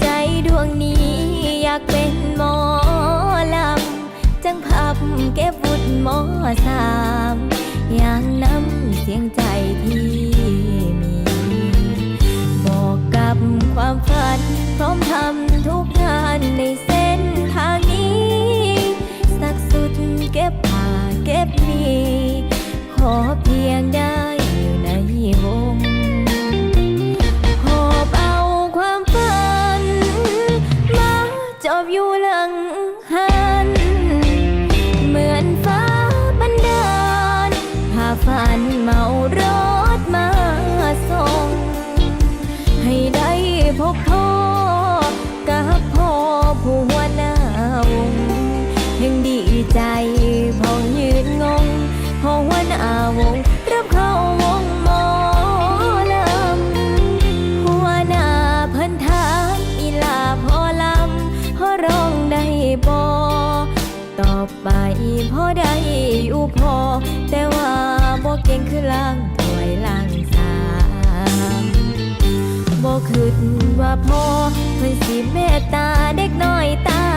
ใจดวงนี้อยากเป็นหมอลำ จังพับเก็บวุฒิหมอสามอย่างน้ำเสียงใจที่มี บอกกับความฝันพร้อมท อยู่หลังหัน เหมือนฟ้าบันดาลพาฝันเมารถมาส่ง ให้ได้พบพ่อกับพ่อผู้หัวหน้าวงยังดีใจพอยืนงงพอหัวหน้าวง ไปพอได้อยู่พอ แต่ว่าบ่เก่งคือล่างถวยล่างสามบ่คิดว่าพอเพิ่นสิเมตตาเด็กน้อยตา